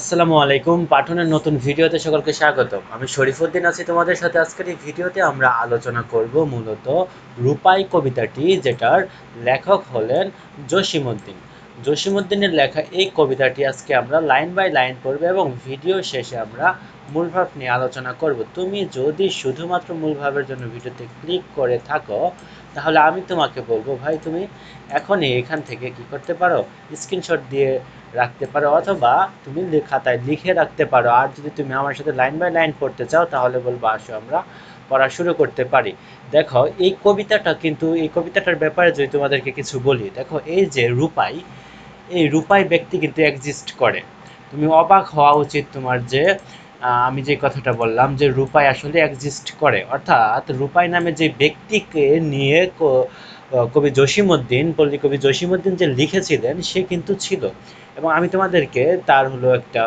আসসালামু আলাইকুম। পাঠনের নতুন ভিডিওতে সকলকে স্বাগত আমি শরীফুদ্দিন আছি তোমাদের সাথে। আজকের এই ভিডিওতে আমরা আলোচনা করব মূলত রূপাই কবিতাটি, যেটার লেখক হলেন জসিমউদ্দিন। জসিমউদ্দিনের লেখা এই কবিতাটি আজকে আমরা লাইন বাই লাইন পড়ব এবং ভিডিও শেষে আমরা মূলভাব নিয়ে আলোচনা করব। তুমি যদি শুধুমাত্র মূলভাবের জন্য ভিডিওতে ক্লিক করে থাকো তাহলে আমি তোমাকে বলব, ভাই, তুমি এখনই এখান থেকে কি করতে পারো? স্ক্রিনশট দিয়ে রাখতে পারো অথবা তুমি খাতায় লিখে রাখতে পারো। আর যদি তুমি আমার সাথে লাইন বাই লাইন পড়তে চাও, তাহলে বলব, আসো, আমরা পড়া শুরু করতে পারি। দেখো, এই কবিতাটা কিন্তু, এই কবিতাটার ব্যাপারে যদি তোমাদেরকে কিছু বলি, দেখো, এই যে রূপাই, এই রূপাই ব্যক্তি কিন্তু এক্সিস্ট করে। তুমি অবাক হওয়া উচিত তোমার যে আমি যে কথাটা বললাম যে রূপাই আসলে এক্সিস্ট করে, অর্থাৎ রূপাই নামে যে ব্যক্তিকে নিয়ে কবি জসিমউদ্দিন, পল্লী কবি জসিমউদ্দিন যে লিখেছিলেন, সে কিন্তু ছিল। এবং আমি তোমাদেরকে তার হলো একটা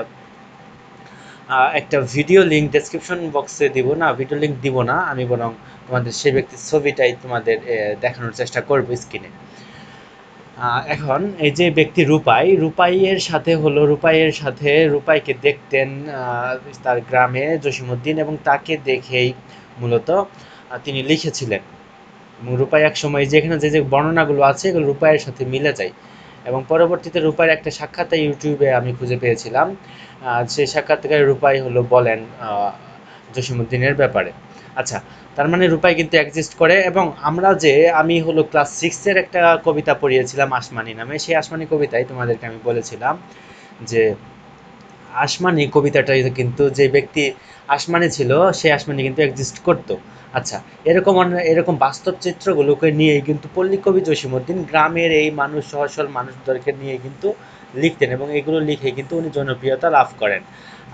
একটা ভিডিও লিঙ্ক ডেসক্রিপশন বক্সে দিব না ভিডিও লিঙ্ক দিব না, আমি বরং তোমাদের সেই ব্যক্তির ছবিটাই তোমাদের দেখানোর চেষ্টা করব স্ক্রিনে এখন এই যে ব্যক্তি রূপাই রূপাইয়ের সাথে হলো রূপাইয়ের সাথে রূপাইকে দেখতেন তার গ্রামে জসিমউদ্দিন এবং তাকে দেখেই মূলত তিনি লিখেছিলেন। রূপাই এক সময় যেখানে যে যে বর্ণনাগুলো আছে এগুলো রূপাইয়ের সাথে মিলে যায়। এবং পরবর্তীতে রূপাইয়ের একটা সাক্ষাৎ ইউটিউবে আমি খুঁজে পেয়েছিলাম। সেই সাক্ষাৎকারে রূপাই হলো বলেন আহ, ব্যাপারে। আচ্ছা তার মানে রূপাই কিন্তু এক্সিস্ট করে এবং আমরা যে আমি হলো ক্লাস সিক্সের একটা কবিতা পড়িয়েছিলাম আসমানি নামে, সেই আসমানি কবিতায় তোমাদেরকে আমি বলেছিলাম যে আসমানি কবিতাটাই কিন্তু যে ব্যক্তি আসমানি ছিল, সেই আসমানি কিন্তু এক্সিস্ট করতো। আচ্ছা এরকম এরকম বাস্তব চিত্রগুলোকে নিয়েই কিন্তু পল্লী কবি জসিমউদ্দিন গ্রামের এই মানুষ, সহজ সরল মানুষদেরকে নিয়ে কিন্তু লিখতেন এবং এগুলো লিখে কিন্তু উনি জনপ্রিয়তা লাভ করেন।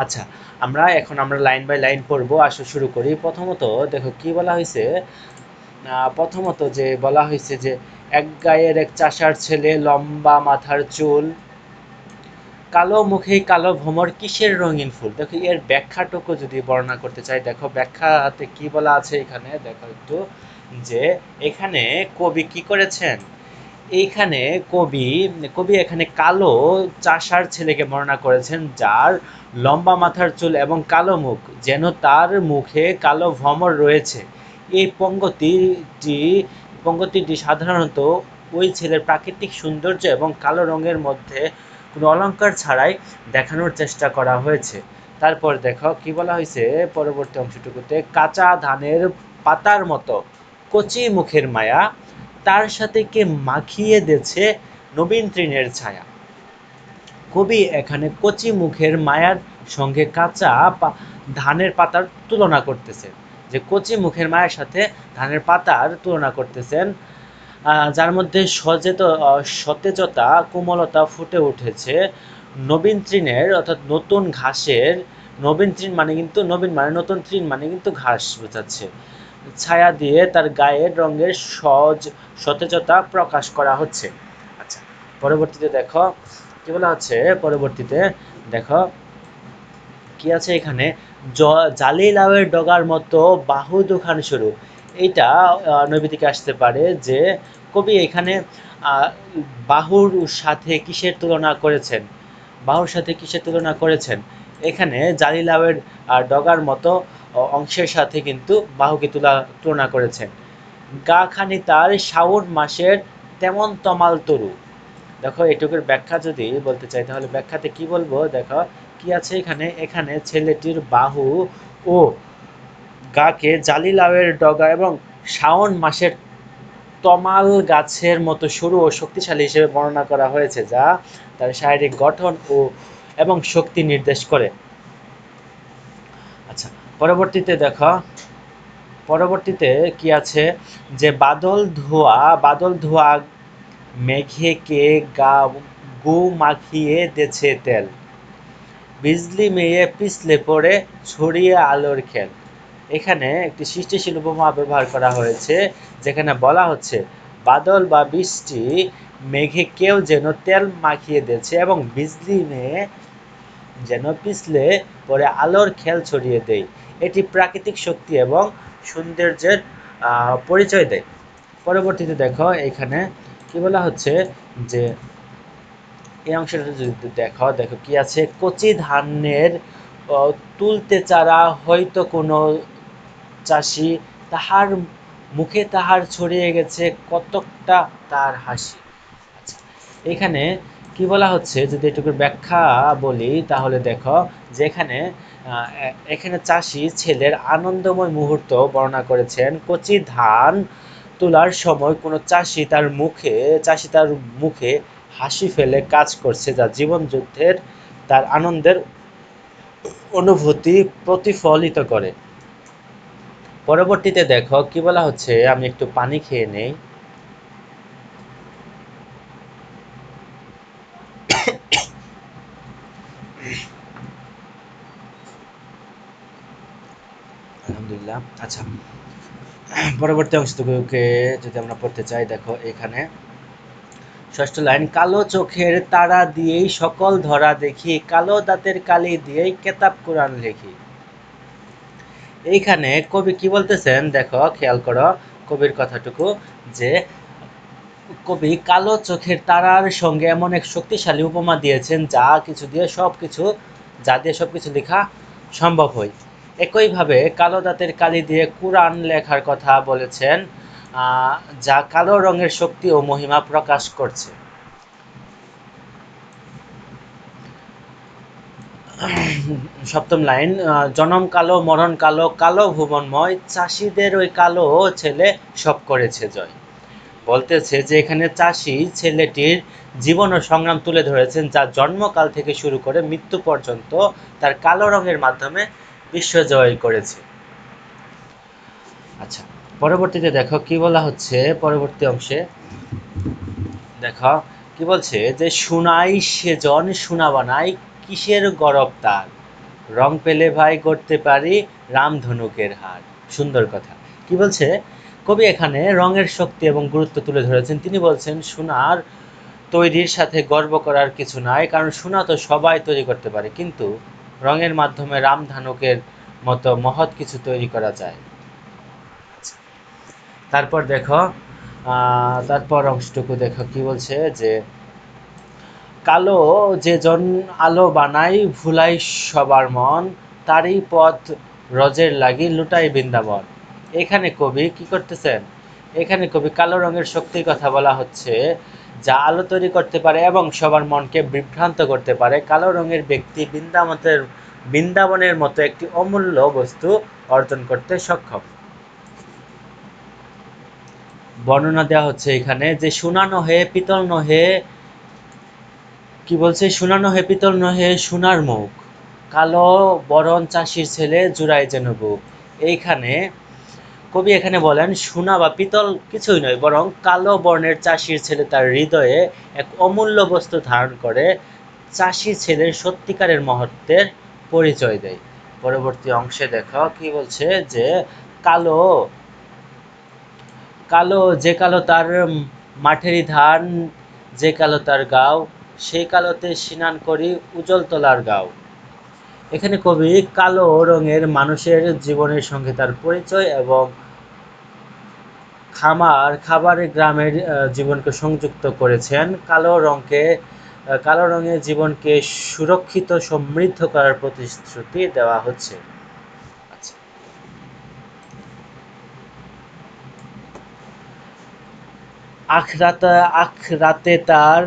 আচ্ছা আমরা এখন আমরা লাইন বাই লাইন পড়ব, আসো শুরু করি। প্রথমত দেখো কি বলা হয়েছে? প্রথমত যে বলা হয়েছে যে এক গায়ের এক চাষার ছেলে, লম্বা মাথার চুল, কালো মুখে কালো ভ্রমর, কিসের রঙিন ফুল? দেখো, এর ব্যাখ্যাটুকু যদি বর্ণনা করতে চাই, দেখো ব্যাখ্যাতে কি বলা আছে এখানে? দেখো একটু, যে এখানে কবি কি করেছেন? এইখানে কবি কবি এখানে কালো চাষার ছেলেকে বর্ণনা করেছেন, যার লম্বা মাথার চুল এবং কালো মুখ, যেন তার মুখে কালো ভ্রমর রয়েছে। এই পঙ্গতিটি পঙ্গতিটি সাধারণত ওই ছেলের প্রাকৃতিক সৌন্দর্য এবং কালো রঙের মধ্যে কোনো অলঙ্কার ছাড়াই দেখানোর চেষ্টা করা হয়েছে। তারপর দেখো, কি বলা হয়েছে পরবর্তী অংশটুকুতে? কাঁচা ধানের পাতার মতো, কচি মুখের মায়া তার সাথে কে মাখিয়ে দিয়েছে নবীন তৃণের ছায়া। কবি এখানে কচি মুখের মায়ার সঙ্গে কাঁচা ধানের পাতার তুলনা করতেছেন। যে কচি মুখের মায়ের সাথে ধানের পাতার তুলনা করতেছেন যার মধ্যে সচেত সতেজতা, কোমলতা ফুটে উঠেছে নবীন তৃণের, অর্থাৎ নতুন ঘাসের নবীন তৃণ মানে কিন্তু নবীন মানে নতুন তৃণ মানে কিন্তু ঘাস বোঝাচ্ছে। ছায়া দিয়ে তার গায়ের রঙের সজ সতেজতা প্রকাশ করা হচ্ছে। আচ্ছা পরবর্তীতে দেখো, কি বলা হচ্ছে? পরবর্তীতে দেখো, কি আছে এখানে? জালি ডগার মতো বাহু দুখান শুরু। এইটা নৈবেদিকে আসতে পারে যে, কবি এখানে বাহুর সাথে কিসের তুলনা করেছেন? বাহুর সাথে কিসের তুলনা করেছেন? এখানে জালি লাউয়ের আহ, ডগার মতো অংশের সাথে কিন্তু বাহুকে তুলা তুলনা করেছেন। গা খানি তার শাওন মাসের তেমন তমাল তরু। দেখো এটুকুর ব্যাখ্যা যদি বলতে চাই তাহলে ব্যাখ্যাতে কি বলব? দেখো কি আছে এখানে? এখানে ছেলেটির বাহু ও গাকে জালি লাউয়ের ডগা এবং শাওন মাসের তমাল গাছের মতো সরু ও শক্তিশালী হিসেবে বর্ণনা করা হয়েছে যা তার শারীরিক গঠন ও এবং শক্তি নির্দেশ করে। আচ্ছা পরবর্তীতে দেখো, পরবর্তীতে কি আছে? যে বাদল ধোয়া বাদল ধোয়া মেঘে কে গা, গু মাখিয়ে দেছে তেল। বিজলি মেয়ে পিছলে পড়ে ছড়িয়ে আলোর খেল। এখানে একটি সৃষ্টিশীল উপমা ব্যবহার করা হয়েছে, যেখানে বলা হচ্ছে, বাদল বা বৃষ্টি মেঘে কেউ যেন তেল মাখিয়ে দিয়েছে এবং বিজলি মেয়ে যেন পিছলে পরে আলোর খেল ছড়িয়ে দেয়। এটি প্রাকৃতিক শক্তি এবং সৌন্দর্যের পরিচয় দেয়। পরবর্তীতে দেখো এখানে কি বলা হচ্ছে যে, এই অংশটা যদি দেখো দেখো কি আছে? কচি ধানের তুলতে চারা হয়তো কোনো চাষি তাহার মুখে তাহার ছড়িয়ে গেছে, কতকটা তার হাসি। এখানে কি বলা হচ্ছে? যদি এটুকুর ব্যাখ্যা বলি, তাহলে দেখো যে এখানে এখানে চাষি ছেলের আনন্দময় মুহূর্ত বর্ণনা করেছেন, কচি ধান তোলার সময় কোনো চাষি তার মুখে, চাষি তার মুখে হাসি ফেলে কাজ করছে যা জীবন যুদ্ধের তার আনন্দের অনুভূতি প্রতিফলিত করে। পরবর্তীতে দেখো কি বলা হচ্ছে? আমি একটু পানি খেয়ে নেই। আলহামদুলিল্লাহ আচ্ছা। পরবর্তী অংশটুকুকে যদি আমরা পড়তে চাই, দেখো এখানে। ষষ্ঠ লাইন, কালো চোখের তারা দিয়েই সকল ধরা দেখি, কালো দাঁতের কালি দিয়েই কেতাব কোরআন লেখি। এইখানে কবি কি বলতেছেন? দেখো, খেয়াল করো কবির কথাটুকু, যে কবি কালো চোখের তারার সঙ্গে এমন এক শক্তিশালী উপমা দিয়েছেন, যা কিছু দিয়ে সব কিছু যা দিয়ে সব কিছু লেখা সম্ভব হয়। একইভাবে কালো দাঁতের কালি দিয়ে কোরআন লেখার কথা বলেছেন যা কালো রঙের শক্তি ও মহিমা প্রকাশ করছে। সপ্তম লাইন জনম কালো, মরণ কালো কালো ভুবনময়, চাষিদের ওই কালো ছেলে সব করেছে জয়। বলতেছে যে এখানে চাষি ছেলেটির জীবন ও সংগ্রাম তুলে ধরেছেন যা জন্মকাল থেকে শুরু করে মৃত্যু পর্যন্ত তার কালো রঙের মাধ্যমে বিশ্ব জয় করেছে। আচ্ছা পরবর্তীতে দেখো কি বলা হচ্ছে, পরবর্তী অংশে। দেখো, কি বলছে? যে শুনাই সেজন শুনা বানাই, কিসের গরব তার? রং পেলে ভাই করতে পারি রামধনুকের হার। সুন্দর কথা। কি বলছে? কবি এখানে রঙের শক্তি এবং গুরুত্ব তুলে ধরেছেন। তিনি বলছেন, সোনার তৈরির সাথে গর্ব করার কিছু নাই, কারণ সোনা তো সবাই তৈরি করতে পারে। কিন্তু রঙের মাধ্যমে রামধানুকের মতো মহৎ কিছু তৈরি করা যায়। তারপর দেখো তারপর অংশটুকু দেখো, কি বলছে যে, কালো যে জন আলো বানাই, ভুলাই সবার মন, তারই পথ রজের লাগি লুটাই বৃন্দাবন। এখানে কবি কি করতেছেন? এখানে কবি কালো রঙের শক্তির কথা বলা হচ্ছে যা আলো তৈরি করতে পারে এবং সবার মনকে বিভ্রান্ত করতে পারে। কালো রঙের ব্যক্তি বৃন্দাবনের বৃন্দাবনের মতো একটি অমূল্য বস্তু অর্জন করতে সক্ষম। বর্ণনা দেওয়া হচ্ছে এখানে যে সোনা নহে পিতল নহে, কি বলছে? সোনা নহে পিতল নহে সোনার মুখ। কালো বরণ চাষির ছেলে জুড়াই যেন বুক। এইখানে কবি এখানে বলেন, সোনা বা পিতল কিছুই নয়, বরং কালো বর্ণের চাষির ছেলে তার হৃদয়ে এক অমূল্য বস্তু ধারণ করে চাষির ছেলের সত্যিকারের মহত্বের পরিচয় দেয়। পরবর্তী অংশে দেখো কি বলছে যে, কালো কালো যে কালো তার মাঠেরই ধান, যে কালো তার গাও, সেই কালোতে স্নান করি, উজ্জ্বল তলার গাও। এখানে কবি কালো রঙের মানুষের জীবনের সঙ্গে তার পরিচয় এবং খামার খাবারের গ্রামের জীবনকে সংযুক্ত করেছেন। কালো রঙকে কালো রঙের জীবনকে সুরক্ষিত, সমৃদ্ধ করার প্রতিশ্রুতি দেওয়া হচ্ছে। আচ্ছা। আখরাতে আখরাতে তার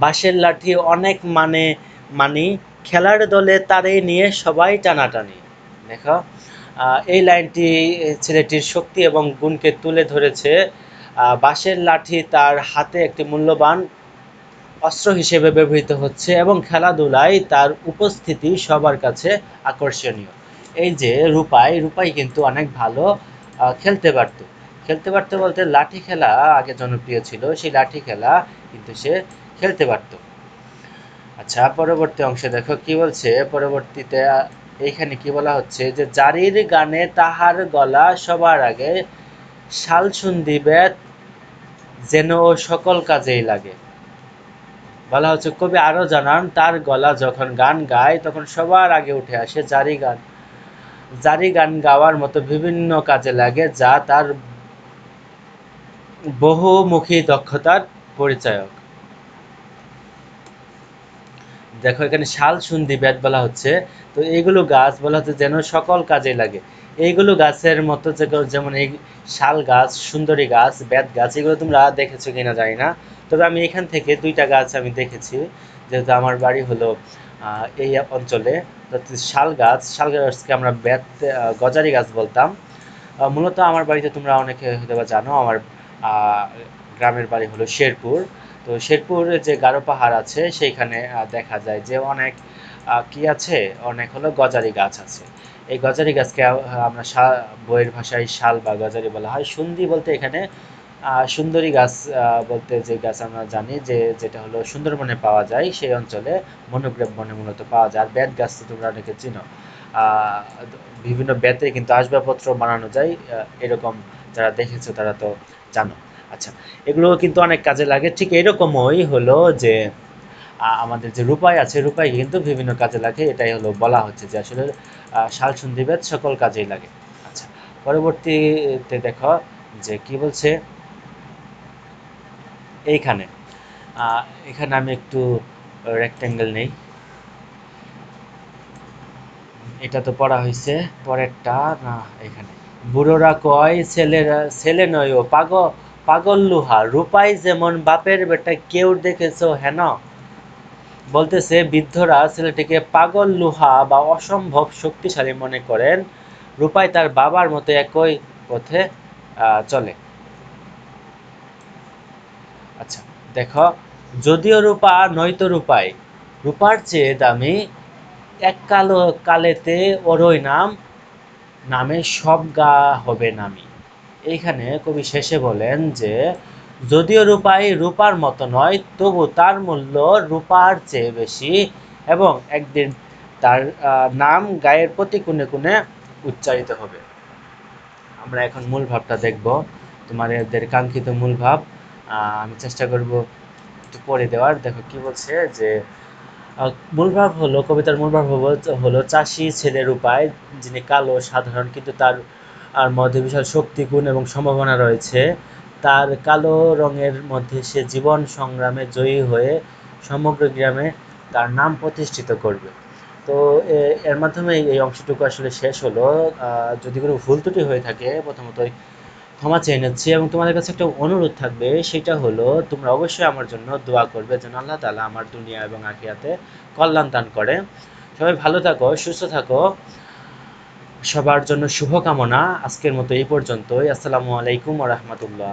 বাঁশের লাঠি অনেক মানে মানি খেলার দলে তারে নিয়ে সবাই টানাটানি। দেখো এই লাইনটি ছেলেটির শক্তি এবং গুণকে তুলে ধরেছে। বাঁশের লাঠি তার হাতে একটি মূল্যবান অস্ত্র হিসেবে ব্যবহৃত হচ্ছে এবং খেলাধুলায় তার উপস্থিতি সবার কাছে আকর্ষণীয়। এই যে রূপাই রূপাই কিন্তু অনেক ভালো খেলতে পারতো। খেলতে পারতো বলতে লাঠি খেলা আগে জনপ্রিয় ছিল, সেই লাঠি খেলা কিন্তু সে খেলতে পারতো। আচ্ছা পরবর্তী অংশে দেখো কি বলছে? পরবর্তীতে এইখানে কি বলা হচ্ছে যে, জারির গানে তাহার গলা সবার আগে শাল দিবে যেন ও সকল কাজেই লাগে। বলা হচ্ছে, কবি আরও জানান, তার গলা যখন গান গায়, তখন সবার আগে উঠে আসে জারি গান। জারি গান গাওয়ার মতো বিভিন্ন কাজে লাগে যা তার বহুমুখী দক্ষতার পরিচায়ক। দেখো, এখানে শাল, সুন্দি, বেত বলা হচ্ছে। তো এইগুলো গাছ বলা হচ্ছে যেন সকল কাজে লাগে। এইগুলো গাছের মতো যেমন এই শাল গাছ, সুন্দরী গাছ, বেত গাছ, এগুলো তোমরা দেখেছ কিনা জানি না। তবে আমি এখান থেকে দুইটা গাছ আমি দেখেছি। যেহেতু আমার বাড়ি হলো এই অঞ্চলে শাল গাছ, শাল গাছকে আমরা বেত গজারি গাছ বলতাম। মূলত আমার বাড়িতে তোমরা অনেকে হয়তো বা জানো, আমার গ্রামের বাড়ি হলো শেরপুর। তো শেরপুরের যে গারো পাহাড় আছে, সেইখানে দেখা যায় যে অনেক কি আছে? অনেক হলো গজারি গাছ আছে। এই গজারি গাছকে আমরা বইয়ের ভাষায় শাল বা গজারি বলা হয়। সুন্দি বলতে এখানে সুন্দরী গাছ বলতে যে গাছ আমরা জানি যে, যেটা হলো সুন্দরবনে পাওয়া যায়, সেই অঞ্চলে মনোগ্রাম বনে মূলত পাওয়া যায়। আর বেত গাছ তো তোমরা অনেকে চিনো। বিভিন্ন বেতে কিন্তু আসবাবপত্র বানানো যায় এরকম যারা দেখেছ তারা তো জানো। আচ্ছা এগুলো কিন্তু অনেক কাজে লাগে। ঠিক এরকমই হলো যে আমাদের যে রূপাই আছে রূপাই কিন্তু বিভিন্ন কাজে লাগে। এটাই হলো বলা হচ্ছে যে আসলে শাল সন্ধিবেদ সকল কাজেই লাগে। আচ্ছা পরবর্তীতে দেখো যে কি বলছে? এইখানে এখানে আমি একটু রেক্ট্যাঙ্গেল নেই। এটা তো পড়া হয়েছে পরেরটা না, এখানে। বুড়োরা কয়, ছেলেরা, ছেলে নয় ও, পাগল। পাগল লুহা, রূপাই যেমন বাপের বেটা কেউ দেখেছ, হেন? বলতেছে, বৃদ্ধরা ছেলেটিকে পাগল লুহা বা অসম্ভব শক্তিশালী মনে করেন। রূপাই তার বাবার মতো একই পথে চলে। আচ্ছা দেখো, যদিও রূপা নয়তো রূপাই, রূপার চেয়ে দামি এক কালো কালেতে ওরই নাম, নামে সব গা হবে নামি। এইখানে কবি শেষে বলেন যে, যদিও রূপাই রূপার মতো নয়, তবু তার মূল্য রূপার চেয়ে বেশি এবং একদিন তার নাম গায়ের প্রতি কোণে কোণে উচ্চারিত হবে। আমরা এখন মূল ভাবটা দেখব। তোমাদের কাঙ্ক্ষিত মূল ভাব আমি চেষ্টা করব একটু পড়ে দেওয়ার। দেখো কি বলছে যে মূল ভাব হলো, কবিতার মূল ভাব হলো চাষি ছেলের উপায় যিনি কালো, সাধারণ, কিন্তু তার আর মধ্যে বিশাল শক্তি গুণ এবং সম্ভাবনা রয়েছে। তার কালো রঙের মধ্যে সে জীবন সংগ্রামে জয়ী হয়ে সমগ্র গ্রামে তার নাম প্রতিষ্ঠিত করবে। তো এর মাধ্যমে এই অংশটুকু আসলে শেষ হলো। যদি কোনো ভুল ত্রুটি হয়ে থাকে, প্রথমত ক্ষমা চেয়ে নিচ্ছি এবং তোমাদের কাছে একটা অনুরোধ থাকবে, সেটা হলো তোমরা অবশ্যই আমার জন্য দোয়া করবে যেন আল্লাহ তাআলা আমার দুনিয়া এবং আখিয়াতে কল্যাণ দান করে। সবাই ভালো থাকো, সুস্থ থাকো। সবার জন্য শুভকামনা। আজকের মতো এই পর্যন্তই। আসসালামু আলাইকুম ওয়া রাহমাতুল্লাহ।